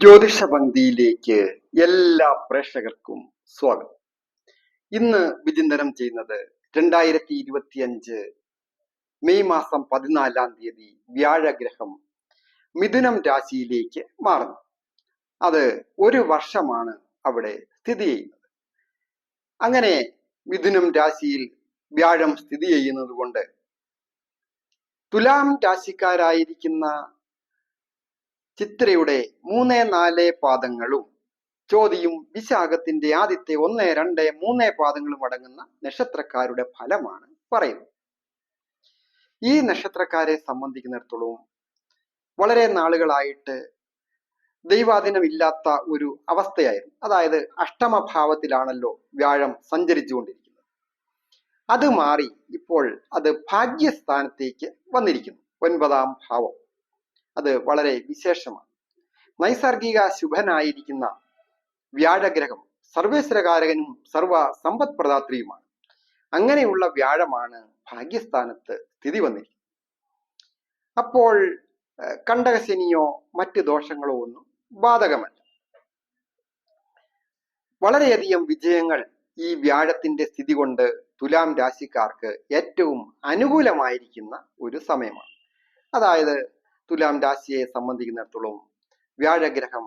ജ്യോതിഷ പങ്ക്തിയിലേക്ക് എല്ലാ പ്രേക്ഷകർക്കും സ്വാഗതം. ഇന്ന് വിചിന്തനം ചെയ്യുന്നത് രണ്ടായിരത്തി ഇരുപത്തി അഞ്ച് മെയ് മാസം പതിനാലാം തീയതി വ്യാഴഗ്രഹം മിഥുനം രാശിയിലേക്ക് മാറുന്നു. അത് ഒരു വർഷമാണ് അവിടെ സ്ഥിതി ചെയ്യുന്നത്. അങ്ങനെ മിഥുനം രാശിയിൽ വ്യാഴം സ്ഥിതി ചെയ്യുന്നത് കൊണ്ട് തുലാം രാശിക്കാരായിരിക്കുന്ന ചിത്രയുടെ മൂന്ന് നാല് പാദങ്ങളും ചോതിയും വിശാഖത്തിന്റെ ആദ്യത്തെ ഒന്ന് രണ്ട് മൂന്ന് പാദങ്ങളും അടങ്ങുന്ന നക്ഷത്രക്കാരുടെ ഫലമാണ് പറയുന്നത്. ഈ നക്ഷത്രക്കാരെ സംബന്ധിക്കുന്നിടത്തോളം വളരെ നാളുകളായിട്ട് ദൈവാധീനമില്ലാത്ത ഒരു അവസ്ഥയായിരുന്നു. അതായത് അഷ്ടമഭാവത്തിലാണല്ലോ വ്യാഴം സഞ്ചരിച്ചുകൊണ്ടിരിക്കുന്നത്. അത് മാറി ഇപ്പോൾ അത് ഭാഗ്യസ്ഥാനത്തേക്ക് വന്നിരിക്കുന്നു. ഒൻപതാം ഭാവം. അത് വളരെ വിശേഷമാണ്. നൈസർഗിക ശുഭനായിരിക്കുന്ന വ്യാഴഗ്രഹം സർവേശ്വരകാരകനും സർവ സമ്പദ് പ്രദാത്രിയുമാണ് അങ്ങനെയുള്ള വ്യാഴമാണ് ഭാഗ്യസ്ഥാനത്ത് സ്ഥിതി വന്നിരിക്കുന്നത്. അപ്പോൾ കണ്ടകശനിയോ മറ്റ് ദോഷങ്ങളോ ഒന്നും ബാധകമല്ല. വളരെയധികം വിജയങ്ങൾ ഈ വ്യാഴത്തിന്റെ സ്ഥിതി കൊണ്ട് തുലാം രാശിക്കാർക്ക് ഏറ്റവും അനുകൂലമായിരിക്കുന്ന ഒരു സമയമാണ്. അതായത് തുലാം രാശിയെ സംബന്ധിക്കുന്നിടത്തോളം വ്യാഴഗ്രഹം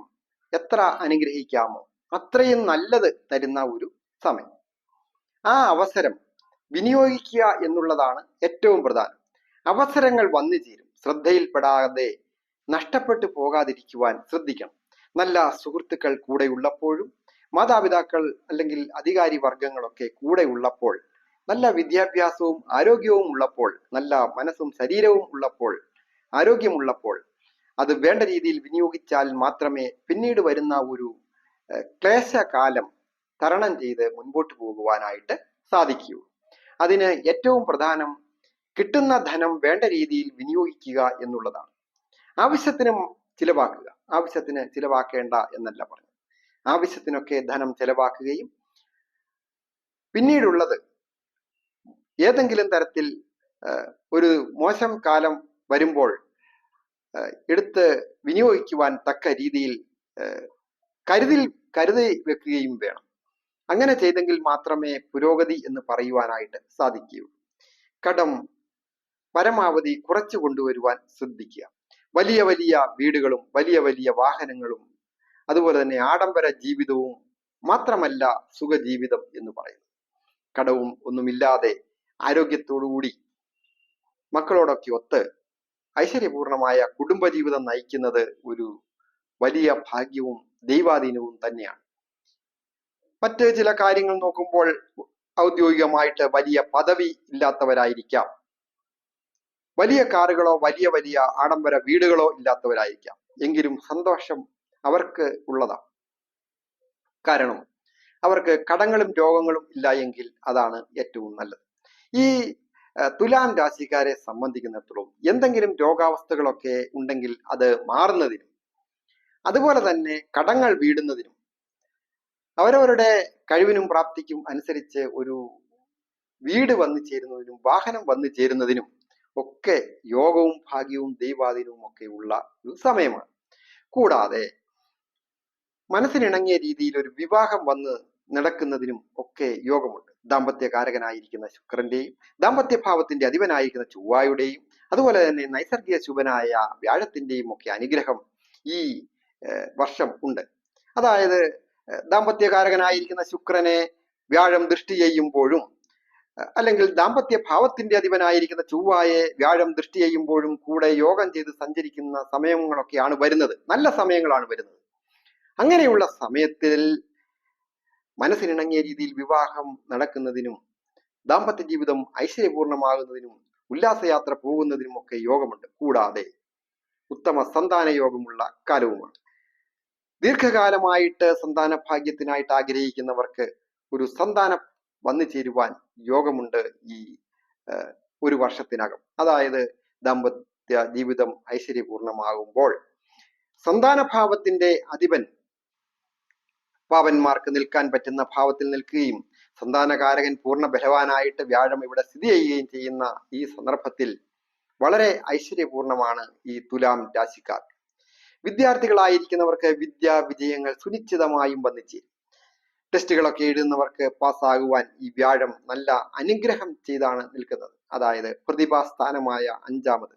എത്ര അനുഗ്രഹിക്കാമോ അത്രയും നല്ലത് തരുന്ന ഒരു സമയം. ആ അവസരം വിനിയോഗിക്കുക എന്നുള്ളതാണ് ഏറ്റവും പ്രധാനം. അവസരങ്ങൾ വന്നു ചേരും. ശ്രദ്ധയിൽപ്പെടാതെ നഷ്ടപ്പെട്ടു പോകാതിരിക്കുവാൻ ശ്രദ്ധിക്കണം. നല്ല സുഹൃത്തുക്കൾ കൂടെ ഉള്ളപ്പോഴും മാതാപിതാക്കൾ അല്ലെങ്കിൽ അധികാരി വർഗങ്ങളൊക്കെ കൂടെ ഉള്ളപ്പോൾ നല്ല വിദ്യാഭ്യാസവും ആരോഗ്യവും ഉള്ളപ്പോൾ നല്ല മനസ്സും ശരീരവും ഉള്ളപ്പോൾ ആരോഗ്യമുള്ളപ്പോൾ അത് വേണ്ട രീതിയിൽ വിനിയോഗിച്ചാൽ മാത്രമേ പിന്നീട് വരുന്ന ഒരു ക്ലേശകാലം തരണം ചെയ്ത് മുൻപോട്ട് പോകുവാനായിട്ട് സാധിക്കൂ അതിന് ഏറ്റവും പ്രധാനം കിട്ടുന്ന ധനം വേണ്ട രീതിയിൽ വിനിയോഗിക്കുക എന്നുള്ളതാണ്. ആവശ്യത്തിന് ചിലവാക്കുക. ആവശ്യത്തിന് ചിലവാക്കേണ്ട എന്നല്ല പറഞ്ഞു ആവശ്യത്തിനൊക്കെ ധനം ചെലവാക്കുകയും പിന്നീടുള്ളത് ഏതെങ്കിലും തരത്തിൽ ഒരു മോശം കാലം വരുമ്പോൾ എടുത്ത് വിനിയോഗിക്കുവാൻ തക്ക രീതിയിൽ കരുതിൽ കരുതി വെക്കുകയും വേണം. അങ്ങനെ ചെയ്തെങ്കിൽ മാത്രമേ പുരോഗതി എന്ന് പറയുവാനായിട്ട് സാധിക്കൂ കടം പരമാവധി കുറച്ചു കൊണ്ടുവരുവാൻ ശ്രദ്ധിക്കുക. വലിയ വലിയ വീടുകളും വലിയ വലിയ വാഹനങ്ങളും അതുപോലെ തന്നെ ആഡംബര ജീവിതവും മാത്രമല്ല സുഖജീവിതം എന്ന് പറയുന്നത് കടവും ഒന്നുമില്ലാതെ ആരോഗ്യത്തോടുകൂടി മക്കളോടൊക്കെ ഒത്ത് ഐശ്വര്യപൂർണമായ കുടുംബജീവിതം നയിക്കുന്നത് ഒരു വലിയ ഭാഗ്യവും ദൈവാധീനവും തന്നെയാണ്. മറ്റ് ചില കാര്യങ്ങൾ നോക്കുമ്പോൾ ഔദ്യോഗികമായിട്ട് വലിയ പദവി ഇല്ലാത്തവരായിരിക്കാം. വലിയ കാറുകളോ വലിയ വലിയ ആഡംബര വീടുകളോ ഇല്ലാത്തവരായിരിക്കാം. എങ്കിലും സന്തോഷം അവർക്ക് ഉള്ളതാണ്. കാരണം അവർക്ക് കടങ്ങളും രോഗങ്ങളും ഇല്ല എങ്കിൽ അതാണ് ഏറ്റവും നല്ലത്. ഈ തുലാം രാശിക്കാരെ സംബന്ധിക്കുന്നിടത്തോളം എന്തെങ്കിലും രോഗാവസ്ഥകളൊക്കെ ഉണ്ടെങ്കിൽ അത് മാറുന്നതിനും അതുപോലെ തന്നെ കടങ്ങൾ വീടുന്നതിനും അവരവരുടെ കഴിവിനും പ്രാപ്തിക്കും അനുസരിച്ച് ഒരു വീട് വന്നു ചേരുന്നതിനും വാഹനം വന്നു ചേരുന്നതിനും ഒക്കെ യോഗവും ഭാഗ്യവും ദൈവാധീനവും ഒക്കെ ഉള്ള ഒരു സമയമാണ്. കൂടാതെ മനസ്സിനിണങ്ങിയ രീതിയിൽ ഒരു വിവാഹം വന്ന് നടക്കുന്നതിനും ഒക്കെ യോഗമുണ്ട്. ദാമ്പത്യ കാരകനായിരിക്കുന്ന ശുക്രന്റെയും ദാമ്പത്യ ഭാവത്തിന്റെ അധിപനായിരിക്കുന്ന ചൊവ്വായുടെയും അതുപോലെ തന്നെ നൈസർഗിക ശുഭനായ വ്യാഴത്തിന്റെയും ഒക്കെ അനുഗ്രഹം ഈ വർഷം ഉണ്ട്. അതായത് ദാമ്പത്യകാരകനായിരിക്കുന്ന ശുക്രനെ വ്യാഴം ദൃഷ്ടി ചെയ്യുമ്പോഴും അല്ലെങ്കിൽ ദാമ്പത്യ ഭാവത്തിന്റെ അധിപനായിരിക്കുന്ന ചൊവ്വായെ വ്യാഴം ദൃഷ്ടി ചെയ്യുമ്പോഴും കൂടെ യോഗം ചെയ്ത് സഞ്ചരിക്കുന്ന സമയങ്ങളൊക്കെയാണ് വരുന്നത്. നല്ല സമയങ്ങളാണ് വരുന്നത്. അങ്ങനെയുള്ള സമയത്തിൽ മനസ്സിനിണങ്ങിയ രീതിയിൽ വിവാഹം നടക്കുന്നതിനും ദാമ്പത്യ ജീവിതം ഐശ്വര്യപൂർണമാകുന്നതിനും ഉല്ലാസയാത്ര പോകുന്നതിനും ഒക്കെ യോഗമുണ്ട്. കൂടാതെ ഉത്തമ സന്താന യോഗമുള്ള കാലവുമാണ് ദീർഘകാലമായിട്ട് സന്താന ഭാഗ്യത്തിനായിട്ട് ആഗ്രഹിക്കുന്നവർക്ക് ഒരു സന്താനം വന്നു ചേരുവാൻ യോഗമുണ്ട് ഈ ഒരു വർഷത്തിനകം. അതായത് ദാമ്പത്യ ജീവിതം ഐശ്വര്യപൂർണമാകുമ്പോൾ സന്താന ഭാവത്തിന്റെ അധിപൻ പാവന്മാർക്ക് നിൽക്കാൻ പറ്റുന്ന ഭാവത്തിൽ നിൽക്കുകയും സന്താനകാരകൻ പൂർണ ബലവാനായിട്ട് വ്യാഴം ഇവിടെ സ്ഥിതി ചെയ്യുകയും ചെയ്യുന്ന ഈ സന്ദർഭത്തിൽ വളരെ ഐശ്വര്യപൂർണമാണ് ഈ തുലാം രാശിക്കാർ. വിദ്യാർത്ഥികളായിരിക്കുന്നവർക്ക് വിദ്യാ വിജയങ്ങൾ സുനിശ്ചിതമായും വന്നിച്ചേരും ടെസ്റ്റുകളൊക്കെ എഴുതുന്നവർക്ക് പാസ്സാകുവാൻ ഈ വ്യാഴം നല്ല അനുഗ്രഹം ചെയ്താണ് നിൽക്കുന്നത്. അതായത് പ്രതിഭാസ്ഥാനമായ അഞ്ചാമത്.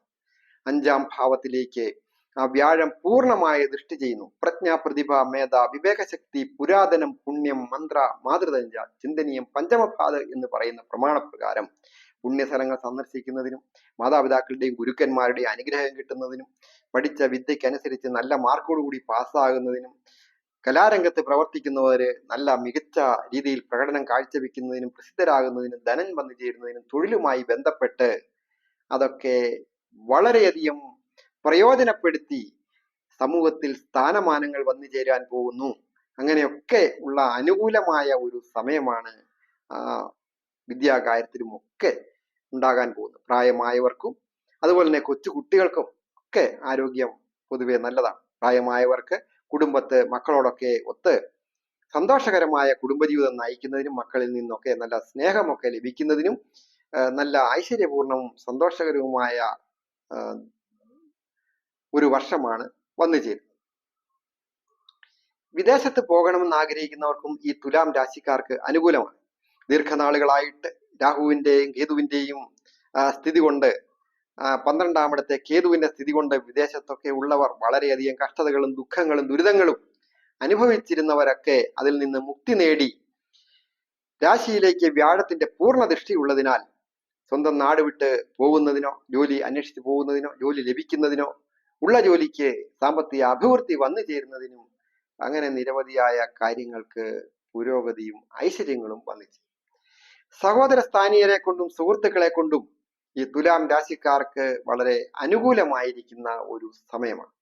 അഞ്ചാം ഭാവത്തിലേക്ക് വ്യാഴം പൂർണമായ ദൃഷ്ടി ചെയ്യുന്നു. പ്രജ്ഞ പ്രതിഭ മേധ വിവേകശക്തി പുരാതനം പുണ്യം മന്ത്ര മാതൃതഞ്ച ചിന്തനീയം പഞ്ചമഭാത് എന്ന് പറയുന്ന പ്രമാണപ്രകാരം പുണ്യസ്ഥലങ്ങൾ സന്ദർശിക്കുന്നതിനും മാതാപിതാക്കളുടെയും ഗുരുക്കന്മാരുടെയും അനുഗ്രഹം കിട്ടുന്നതിനും പഠിച്ച വിദ്യക്കനുസരിച്ച് നല്ല മാർക്കോടുകൂടി പാസ്സാകുന്നതിനും കലാരംഗത്ത് പ്രവർത്തിക്കുന്നവര് നല്ല മികച്ച രീതിയിൽ പ്രകടനം കാഴ്ചവെക്കുന്നതിനും പ്രസിദ്ധരാകുന്നതിനും ധനം വന്നു ചേരുന്നതിനും തൊഴിലുമായി ബന്ധപ്പെട്ട് അതൊക്കെ വളരെയധികം പ്രയോജനപ്പെടുത്തി സമൂഹത്തിൽ സ്ഥാനമാനങ്ങൾ വന്നു ചേരാൻ പോകുന്നു. അങ്ങനെയൊക്കെ ഉള്ള അനുകൂലമായ ഒരു സമയമാണ് വിദ്യാകാര്യത്തിലും ഒക്കെ ഉണ്ടാകാൻ പോകുന്നത്. പ്രായമായവർക്കും അതുപോലെ തന്നെ കൊച്ചു കുട്ടികൾക്കും ഒക്കെ ആരോഗ്യം പൊതുവെ നല്ലതാണ്. പ്രായമായവർക്ക് കുടുംബത്ത് മക്കളോടൊക്കെ ഒത്ത് സന്തോഷകരമായ കുടുംബജീവിതം നയിക്കുന്നതിനും മക്കളിൽ നിന്നൊക്കെ നല്ല സ്നേഹമൊക്കെ ലഭിക്കുന്നതിനും നല്ല ഐശ്വര്യപൂർണവും സന്തോഷകരവുമായ ഒരു വർഷമാണ് വന്നു ചേരുന്നത്. വിദേശത്ത് പോകണമെന്ന് ആഗ്രഹിക്കുന്നവർക്കും ഈ തുലാം രാശിക്കാർക്ക് അനുകൂലമാണ്. ദീർഘനാളുകളായിട്ട് രാഹുവിന്റെയും കേതുവിന്റെയും സ്ഥിതി കൊണ്ട് പന്ത്രണ്ടാമിടത്തെ കേതുവിന്റെ സ്ഥിതി കൊണ്ട് വിദേശത്തൊക്കെ ഉള്ളവർ വളരെയധികം കഷ്ടതകളും ദുഃഖങ്ങളും ദുരിതങ്ങളും അനുഭവിച്ചിരുന്നവരൊക്കെ അതിൽ നിന്ന് മുക്തി നേടി. രാശിയിലേക്ക് വ്യാഴത്തിന്റെ പൂർണ ദൃഷ്ടി ഉള്ളതിനാൽ സ്വന്തം നാട് വിട്ട് പോകുന്നതിനോ ജോലി അന്വേഷിച്ച് പോകുന്നതിനോ ജോലി ലഭിക്കുന്നതിനോ ഉള്ള ജോലിക്ക് സാമ്പത്തിക അഭിവൃദ്ധി വന്നു ചേരുന്നതിനും അങ്ങനെ നിരവധിയായ കാര്യങ്ങൾക്ക് പുരോഗതിയും ഐശ്വര്യങ്ങളും വന്നു സഹോദര സ്ഥാനീയരെ കൊണ്ടും സുഹൃത്തുക്കളെ കൊണ്ടും ഈ തുലാം രാശിക്കാർക്ക് വളരെ അനുകൂലമായിരിക്കുന്ന ഒരു സമയമാണ്.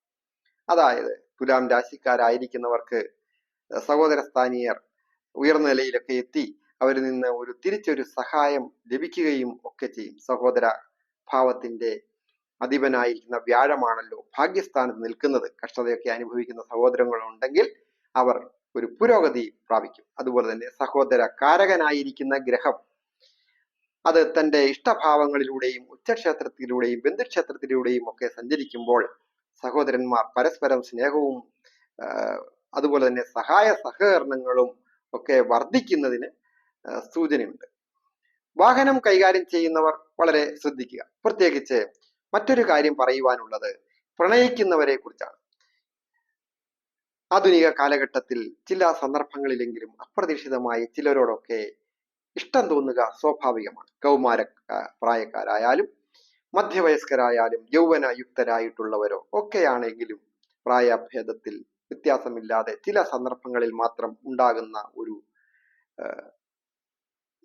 അതായത് തുലാം രാശിക്കാരായിരിക്കുന്നവർക്ക് സഹോദര സ്ഥാനീയർ ഉയർന്ന നിലയിലൊക്കെ എത്തി അവരിൽ നിന്ന് ഒരു തിരിച്ചൊരു സഹായം ലഭിക്കുകയും ഒക്കെ ചെയ്യും. സഹോദര ഭാവത്തിന്റെ അധിപനായിരിക്കുന്ന വ്യാഴമാണല്ലോ ഭാഗ്യസ്ഥാനത്ത് നിൽക്കുന്നത്. കഷ്ടതയൊക്കെ അനുഭവിക്കുന്ന സഹോദരങ്ങളുണ്ടെങ്കിൽ അവർ ഒരു പുരോഗതി പ്രാപിക്കും. അതുപോലെ തന്നെ സഹോദര കാരകനായിരിക്കുന്ന ഗ്രഹം അത് തന്റെ ഇഷ്ടഭാവങ്ങളിലൂടെയും ഉച്ചക്ഷേത്രത്തിലൂടെയും ബന്ധുക്ഷേത്രത്തിലൂടെയും ഒക്കെ സഞ്ചരിക്കുമ്പോൾ സഹോദരന്മാർ പരസ്പരം സ്നേഹവും അതുപോലെ തന്നെ സഹായ സഹകരണങ്ങളും ഒക്കെ വർദ്ധിക്കുന്നതിന് സൂചനയുണ്ട്. വാഹനം കൈകാര്യം ചെയ്യുന്നവർ വളരെ ശ്രദ്ധിക്കുക. പ്രത്യേകിച്ച് മറ്റൊരു കാര്യം പറയുവാനുള്ളത് പ്രണയിക്കുന്നവരെ കുറിച്ചാണ്. ആധുനിക കാലഘട്ടത്തിൽ ചില സന്ദർഭങ്ങളിലെങ്കിലും അപ്രതീക്ഷിതമായി ചിലരോടൊക്കെ ഇഷ്ടം തോന്നുക സ്വാഭാവികമാണ്. കൗമാര പ്രായക്കാരായാലും മധ്യവയസ്കരായാലും യൗവനയുക്തരായിട്ടുള്ളവരോ ഒക്കെയാണെങ്കിലും പ്രായഭേദത്തിൽ വ്യത്യാസമില്ലാതെ ചില സന്ദർഭങ്ങളിൽ മാത്രം ഉണ്ടാകുന്ന ഒരു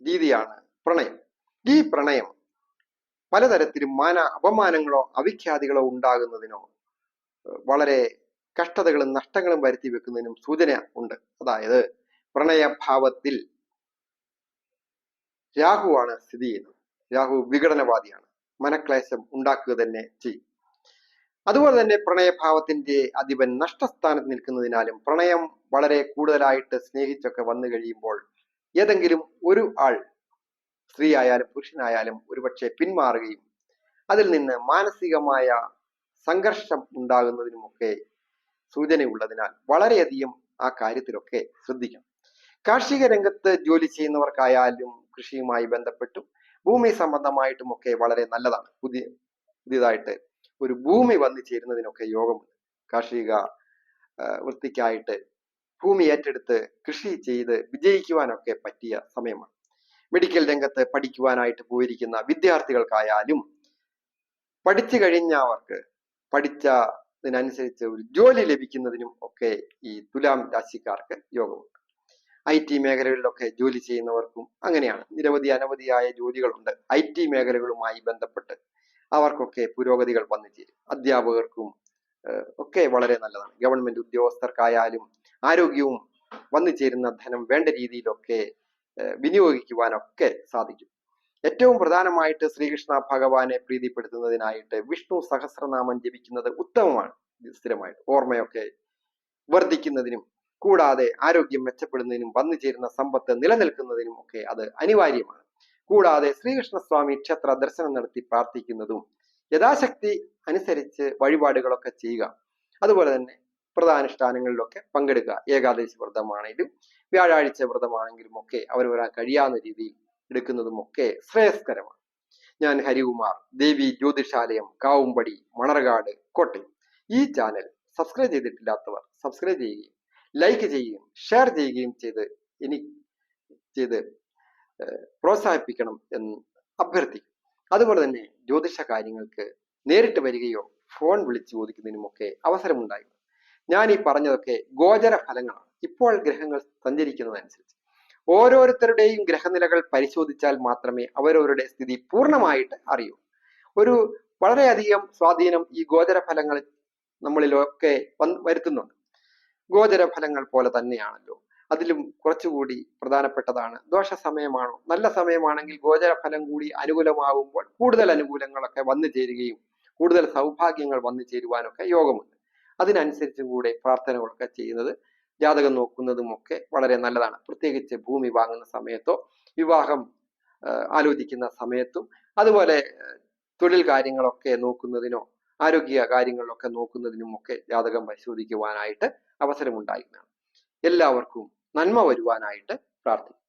രീതിയാണ് പ്രണയം. ഈ പ്രണയം പലതരത്തിലും മാന അപമാനങ്ങളോ അവിഖ്യാതികളോ ഉണ്ടാകുന്നതിനോ വളരെ കഷ്ടതകളും നഷ്ടങ്ങളും വരുത്തി വെക്കുന്നതിനും സൂചന ഉണ്ട്. അതായത് പ്രണയഭാവത്തിൽ രാഹുവാണ് സ്ഥിതി ചെയ്യുന്നത്. രാഹു വിഘടനവാദിയാണ്. മനക്ലേശം ഉണ്ടാക്കുക തന്നെ ചെയ്യും. അതുപോലെ തന്നെ പ്രണയഭാവത്തിന്റെ അധിപൻ നഷ്ടസ്ഥാനത്ത് നിൽക്കുന്നതിനാലും പ്രണയം വളരെ കൂടുതലായിട്ട് സ്നേഹിച്ചൊക്കെ വന്നു കഴിയുമ്പോൾ ഏതെങ്കിലും ഒരു ആൾ സ്ത്രീ ആയാലും പുരുഷനായാലും ഒരുപക്ഷെ പിന്മാറുകയും അതിൽ നിന്ന് മാനസികമായ സംഘർഷം ഉണ്ടാകുന്നതിനുമൊക്കെ സൂചനയുള്ളതിനാൽ വളരെയധികം ആ കാര്യത്തിലൊക്കെ ശ്രദ്ധിക്കണം. കാർഷിക രംഗത്ത് ജോലി ചെയ്യുന്നവർക്കായാലും കൃഷിയുമായി ബന്ധപ്പെട്ടും ഭൂമി സംബന്ധമായിട്ടും ഒക്കെ വളരെ നല്ലതാണ്. പുതിയ പുതിയതായിട്ട് ഒരു ഭൂമി വന്നു ചേരുന്നതിനൊക്കെ യോഗമുണ്ട്. കാർഷിക വൃത്തിക്കായിട്ട് ഭൂമി ഏറ്റെടുത്ത് കൃഷി ചെയ്ത് വിജയിക്കുവാനൊക്കെ പറ്റിയ സമയമാണ്. മെഡിക്കൽ രംഗത്ത് പഠിക്കുവാനായിട്ട് പോയിരിക്കുന്ന വിദ്യാർത്ഥികൾക്കായാലും പഠിച്ചു കഴിഞ്ഞവർക്ക് പഠിച്ചതിനനുസരിച്ച് ഒരു ജോലി ലഭിക്കുന്നതിനും ഒക്കെ ഈ തുലാം രാശിക്കാർക്ക് യോഗമുണ്ട്. ഐ ടി മേഖലകളിലൊക്കെ ജോലി ചെയ്യുന്നവർക്കും അങ്ങനെയാണ്. നിരവധി അനവധിയായ ജോലികളുണ്ട് ഐ ടി മേഖലകളുമായി ബന്ധപ്പെട്ട് അവർക്കൊക്കെ പുരോഗതികൾ വന്നു ചേരും അധ്യാപകർക്കും ഒക്കെ വളരെ നല്ലതാണ്. ഗവൺമെന്റ് ഉദ്യോഗസ്ഥർക്കായാലും ആരോഗ്യവും വന്നു ചേരുന്ന ധനം വേണ്ട രീതിയിലൊക്കെ വിനിയോഗിക്കുവാനൊക്കെ സാധിക്കും. ഏറ്റവും പ്രധാനമായിട്ട് ശ്രീകൃഷ്ണ ഭഗവാനെ പ്രീതിപ്പെടുത്തുന്നതിനായിട്ട് വിഷ്ണു സഹസ്രനാമം ജപിക്കുന്നത് ഉത്തമമാണ്. സ്ഥിരമായിട്ട് ഓർമ്മയൊക്കെ വർദ്ധിക്കുന്നതിനും കൂടാതെ ആരോഗ്യം മെച്ചപ്പെടുന്നതിനും വന്നു ചേരുന്ന സമ്പത്ത് നിലനിൽക്കുന്നതിനും ഒക്കെ അത് അനിവാര്യമാണ്. കൂടാതെ ശ്രീകൃഷ്ണസ്വാമി ക്ഷേത്ര ദർശനം നടത്തി പ്രാർത്ഥിക്കുന്നതും യഥാശക്തി അനുസരിച്ച് വഴിപാടുകളൊക്കെ ചെയ്യുക. അതുപോലെ തന്നെ വ്രതാനുഷ്ഠാനങ്ങളിലൊക്കെ പങ്കെടുക്കുക. ഏകാദശി വ്രതമാണെങ്കിലും വ്യാഴാഴ്ച വ്രതമാണെങ്കിലും ഒക്കെ അവരവരാ കഴിയാവുന്ന രീതിയിൽ എടുക്കുന്നതും ഒക്കെ ശ്രേയസ്കരമാണ്. ഞാൻ ഹരികുമാർ ദേവി ജ്യോതിഷാലയം കാവുംപടി മണർകാട് കോട്ടയം. ഈ ചാനൽ സബ്സ്ക്രൈബ് ചെയ്തിട്ടില്ലാത്തവർ സബ്സ്ക്രൈബ് ചെയ്യുകയും ലൈക്ക് ചെയ്യുകയും ഷെയർ ചെയ്യുകയും ചെയ്ത് ഇനി ചെയ്ത് പ്രോത്സാഹിപ്പിക്കണം എന്ന് അഭ്യർത്ഥിക്കും അതുപോലെ തന്നെ ജ്യോതിഷ കാര്യങ്ങൾക്ക് നേരിട്ട് വരികയോ ഫോൺ വിളിച്ച് ചോദിക്കുന്നതിനുമൊക്കെ അവസരമുണ്ടായിരുന്നു ഞാൻ ഈ പറഞ്ഞതൊക്കെ ഗോചര ഫലങ്ങളാണ് ഇപ്പോൾ ഗ്രഹങ്ങൾ സഞ്ചരിക്കുന്നതനുസരിച്ച്. ഓരോരുത്തരുടെയും ഗ്രഹനിലകൾ പരിശോധിച്ചാൽ മാത്രമേ അവരവരുടെ സ്ഥിതി പൂർണമായിട്ട് അറിയൂ. ഒരു വളരെയധികം സ്വാധീനം ഈ ഗോചര ഫലങ്ങൾ നമ്മളിലൊക്കെ വരുത്തുന്നുണ്ട്. ഗോചര ഫലങ്ങൾ പോലെ തന്നെയാണല്ലോ. അതിലും കുറച്ചുകൂടി പ്രധാനപ്പെട്ടതാണ്. ദോഷ സമയമാണോ നല്ല സമയമാണെങ്കിൽ ഗോചര ഫലം കൂടി അനുകൂലമാകുമ്പോൾ കൂടുതൽ അനുകൂലങ്ങളൊക്കെ വന്നു ചേരുകയും കൂടുതൽ സൗഭാഗ്യങ്ങൾ വന്നു ചേരുവാനൊക്കെ യോഗമുണ്ട്. അതിനനുസരിച്ചും കൂടെ പ്രാർത്ഥനകളൊക്കെ ചെയ്യുന്നത് ജാതകം നോക്കുന്നതും ഒക്കെ വളരെ നല്ലതാണ്. പ്രത്യേകിച്ച് ഭൂമി വാങ്ങുന്ന സമയത്തോ വിവാഹം ആലോചിക്കുന്ന സമയത്തും അതുപോലെ തൊഴിൽ കാര്യങ്ങളൊക്കെ നോക്കുന്നതിനോ ആരോഗ്യ കാര്യങ്ങളിലൊക്കെ നോക്കുന്നതിനും ഒക്കെ ജാതകം പരിശോധിക്കുവാനായിട്ട് അവസരമുണ്ടായിരുന്നതാണ്. എല്ലാവർക്കും നന്മ വരുവാനായിട്ട് പ്രാർത്ഥിക്കും